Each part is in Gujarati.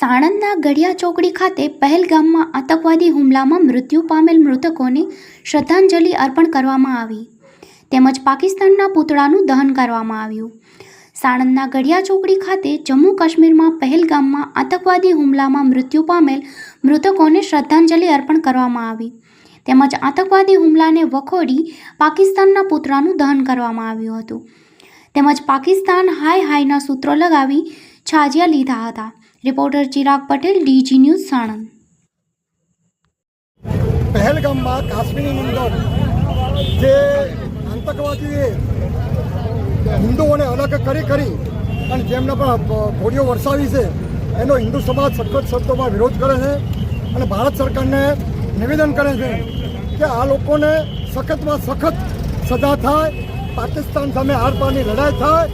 સાણંદના ગઢિયા ચોકડી ખાતે પહેલગામમાં આતંકવાદી હુમલામાં મૃત્યુ પામેલ મૃતકોને શ્રદ્ધાંજલિ અર્પણ કરવામાં આવી. તેમજ પાકિસ્તાનના પૂતળાનું દહન કરવામાં આવ્યું. સાણંદના ગઢિયા ચોકડી ખાતે જમ્મુ કાશ્મીરમાં પહેલગામમાં આતંકવાદી હુમલામાં મૃત્યુ પામેલ મૃતકોને શ્રદ્ધાંજલિ અર્પણ કરવામાં આવી. તેમજ આતંકવાદી હુમલાને વખોડી પાકિસ્તાનના પૂતળાનું દહન કરવામાં આવ્યું હતું. તેમજ પાકિસ્તાન હાય હાયના સૂત્રો લગાવી છાજિયા લીધા હતા. Reporter Chirag Patel, DG news, Sanand. પહેલગામમાં કાશ્મીરની અંદર જે આતંકવાદીએ હિન્દુઓને અલગ કરી કરી અને જેમને પણ ગોળીઓ વરસાવી છે, એનો હિન્દુ સમાજ સખત શબ્દોમાં વિરોધ કરે છે અને ભારત સરકારને નિવેદન કરે છે કે આ લોકોને સખતમાં સખત સજા થાય, પાકિસ્તાન સામે પારની લડાઈ થાય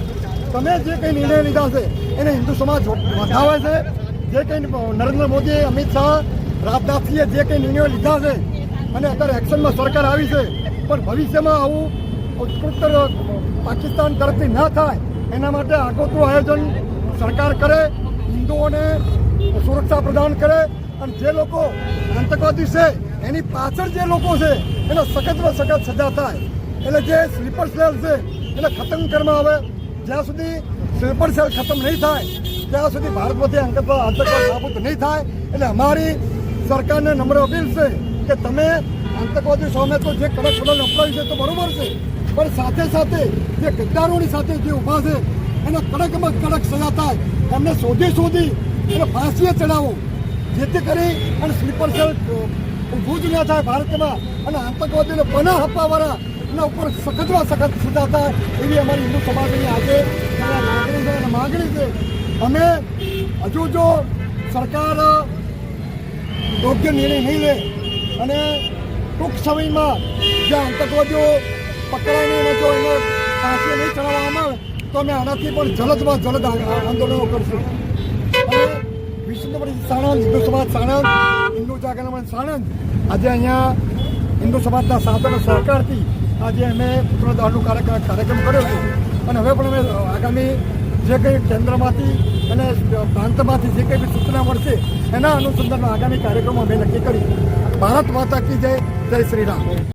તમે જે કંઈ નિર્ણય લીધા છે, એને હિન્દુ સમાજ વધાવે છે. જે કંઈ નરેન્દ્ર મોદી અમિત શાહ, રાજનાથજીએ જે કંઈ નિર્ણયો લીધા છે, અને અત્યારે એક્શનમાં સરકાર આવી છે. પણ ભવિષ્યમાં આવું ઉત્કૃષ્ટ પાકિસ્તાન તરફથી ના થાય, એના માટે આગોતરું આયોજન સરકાર કરે, હિન્દુઓને સુરક્ષા પ્રદાન કરે, અને જે લોકો આતંકવાદી છે, એની પાછળ જે લોકો છે, એને સખતમાં સખત સજા થાય. એટલે જે સ્લીપર સેલ છે, એને ખતમ કરવામાં આવે જ્યાં સુધી સ્લીપર સેલ ખતમ નહીં થાય, ત્યાં સુધી ભારતમાંથી આતંકવાદ આતંકવાદ નાબૂદ નહીં થાય, એટલે અમારી સરકારને નમ્ર અપીલ છે કે તમે આતંકવાદી સામે તો જે કડક પગલાં અપનાવી છે તો બરોબર છે, પણ સાથે સાથે જે ગદ્દારોની સાથે જે ઊભા છે, એને કડકમાં કડક સજા થાય, એમને શોધી શોધી એને ફાંસીએ ચડાવો, જેથી કરી અને સ્લીપર સેલ ઊભું જ ન થાય ભારતમાં અને આતંકવાદીને પનાહ આપવાવાળા એના ઉપર સખતમાં સખત થાય એવી અમારી હિન્દુ સમાજની આજે લાગણી છે અને માગણી છે. અમે હજુ જો સરકાર યોગ્ય નિર્ણય નહીં લે અને ટૂંક સમયમાં જે આતંકવાદીઓ પકડાઈને અને જો એને ફાંસી નહીં ચડાવવામાં આવે, તો અમે આનાથી પણ જલદમાં જલદ આંદોલનો કરશું. અને સાણંદ, હિન્દુ સમાજ સાણંદ, હિન્દુ જાગરણ સાણંદ, આજે અહીંયા હિન્દુ સમાજના સાધનો સહકારથી આજે અમે પુત્રદાનનો કાર્યક્રમ કર્યો છે. અને હવે પણ અમે આગામી જે કંઈ કેન્દ્રમાંથી અને પ્રાંતમાંથી જે કંઈ બી સૂચના મળશે, એના અનુસંધાનમાં આગામી કાર્યક્રમો અમે નક્કી કરી. ભારત માતા કી જય જય શ્રી રામ.